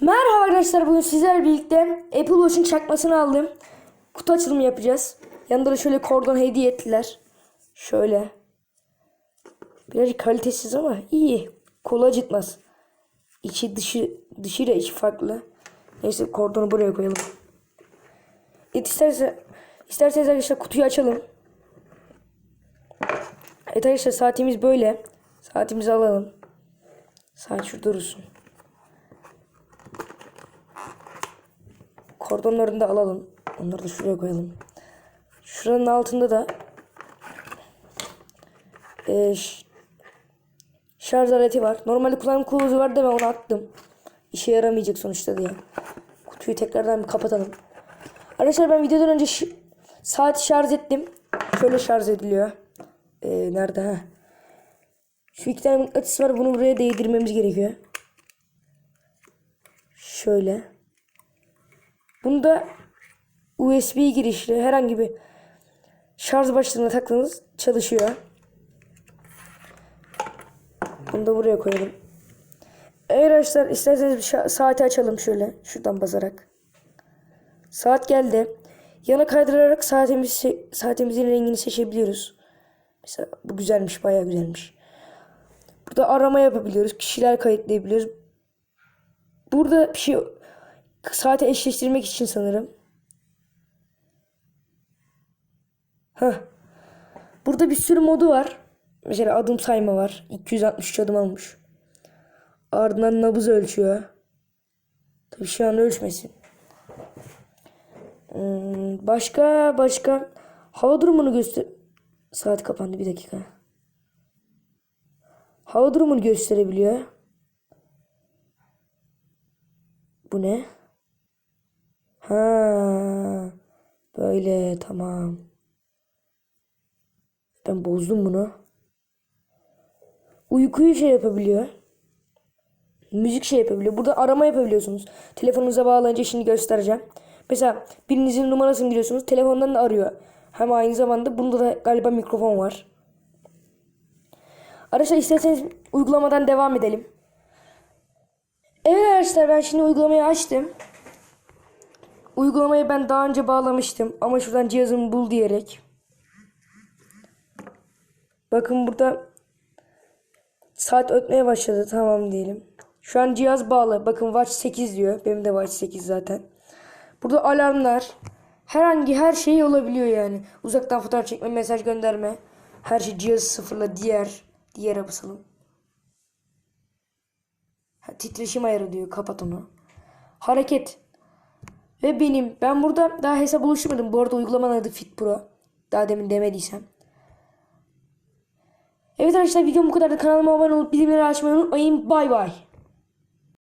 Merhaba arkadaşlar bugün sizlerle birlikte Apple Watch'un çakmasını aldım. Kutu açılımı yapacağız. Yanında da şöyle kordon hediye ettiler. Şöyle. Birazcık kalitesiz ama iyi. Kolu acıtmaz. İçi dışı dışı ile içi farklı. Neyse kordonu buraya koyalım. Evet isterse isterseniz arkadaşlar kutuyu açalım. Evet arkadaşlar saatimiz böyle. Saatimizi alalım. Saat şurada dursun. Kordonlarını da alalım. Onları da şuraya koyalım. Şuranın altında da e, şarj aleti var. Normalde kullanım kılavuzu vardı ben onu attım. İşe yaramayacak sonuçta diye. Kutuyu tekrardan bir kapatalım. Arkadaşlar ben videodan önce saati şarj ettim. Şöyle şarj ediliyor. E, nerede ha? Şu iki tane mıknatıs var. Bunu buraya değdirmemiz gerekiyor. Şöyle. Bunda USB girişli herhangi bir şarj başlığına taktığınız çalışıyor. Bunu da buraya koyalım. Eğer arkadaşlar isterseniz bir saati açalım şöyle şuradan basarak. Saat geldi. Yana kaydırarak saatimiz se- saatimizin rengini seçebiliyoruz. Mesela bu güzelmiş, bayağı güzelmiş. Burada arama yapabiliyoruz, kişiler kayıtlayabiliyoruz. Burada bir şey saati eşleştirmek için sanırım. Heh. Burada bir sürü modu var. Mesela adım sayma var. 263 adım almış. Ardından nabız ölçüyor. Tabii şu an ölçmesin. Hmm, başka başka hava durumunu göster. Saat kapandı bir dakika. Hava durumunu gösterebiliyor. Bu ne? Ha, böyle tamam. Ben bozdum bunu. Uykuyu şey yapabiliyor. Müzik şey yapabiliyor. Burada arama yapabiliyorsunuz. Telefonunuza bağlayınca şimdi göstereceğim. Mesela birinizin numarasını giriyorsunuz. Telefondan da arıyor. Hem aynı zamanda bunda da galiba mikrofon var. Arkadaşlar isterseniz uygulamadan devam edelim. Evet arkadaşlar ben şimdi uygulamayı açtım. Uygulamayı ben daha önce bağlamıştım ama şuradan cihazımı bul diyerek. Bakın burada saat ötmeye başladı tamam diyelim. Şu an cihaz bağlı. Bakın Watch 8 diyor. Benim de Watch 8 zaten. Burada alarmlar. Herhangi her şey olabiliyor yani. Uzaktan fotoğraf çekme, mesaj gönderme. Her şey cihazı sıfırla diğer diğere basalım. Ha, titreşim ayarı diyor. Kapat onu. Hareket. Ve benim. Ben burada daha hesap oluşturmadım. Bu arada uygulamanın adı Fit Pro. Daha demin demediysem. Evet arkadaşlar videom bu kadar. Kanalıma abone olup bildirimleri açmayı unutmayın. Bay bay.